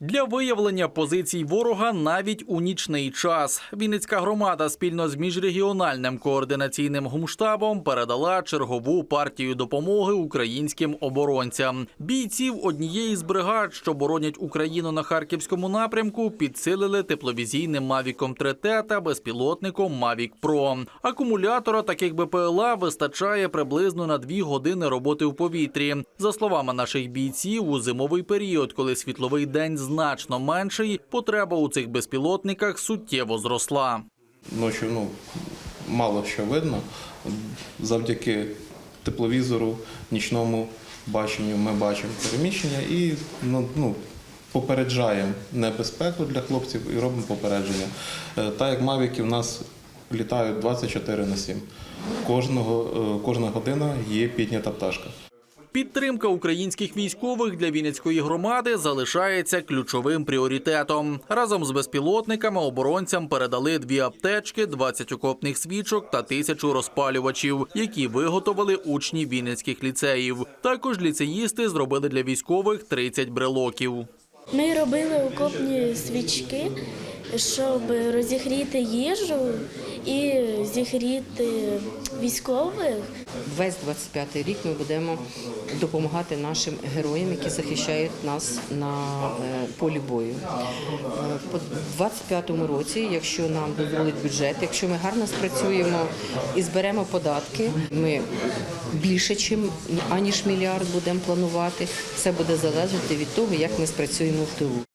Для виявлення позицій ворога навіть у нічний час Вінницька громада спільно з міжрегіональним координаційним гумштабом передала чергову партію допомоги українським оборонцям. Бійців однієї з бригад, що боронять Україну на харківському напрямку, підсилили тепловізійним Мавіком 3Т та безпілотником Мавік Про. Акумулятора таких БПЛА вистачає приблизно на дві години роботи в повітрі. За словами наших бійців, у зимовий період, коли світловий день значно менший, потреба у цих безпілотниках суттєво зросла. Ночі ну, мало що видно. Завдяки тепловізору, нічному баченню ми бачимо переміщення і ну, ну, попереджаємо небезпеку для хлопців і робимо попередження. Е, Так як мавіки в нас літають 24 на 7. Кожного, е, кожна година є піднята пташка. Підтримка українських військових для Вінницької громади залишається ключовим пріоритетом. Разом з безпілотниками оборонцям передали дві аптечки, 20 окопних свічок та тисячу розпалювачів, які виготовили учні вінницьких ліцеїв. Також ліцеїсти зробили для військових 30 брелоків. Ми робили окопні свічки, щоб розігріти їжу і зігріти військових. Весь 25-й рік ми будемо допомагати нашим героям, які захищають нас на е, полі бою. Е, По 25-му році, якщо нам дозволить бюджет, якщо ми гарно спрацюємо і зберемо податки, ми більше, чим аніж мільярд будемо планувати. Все буде залежати від того, як ми спрацюємо в тилу.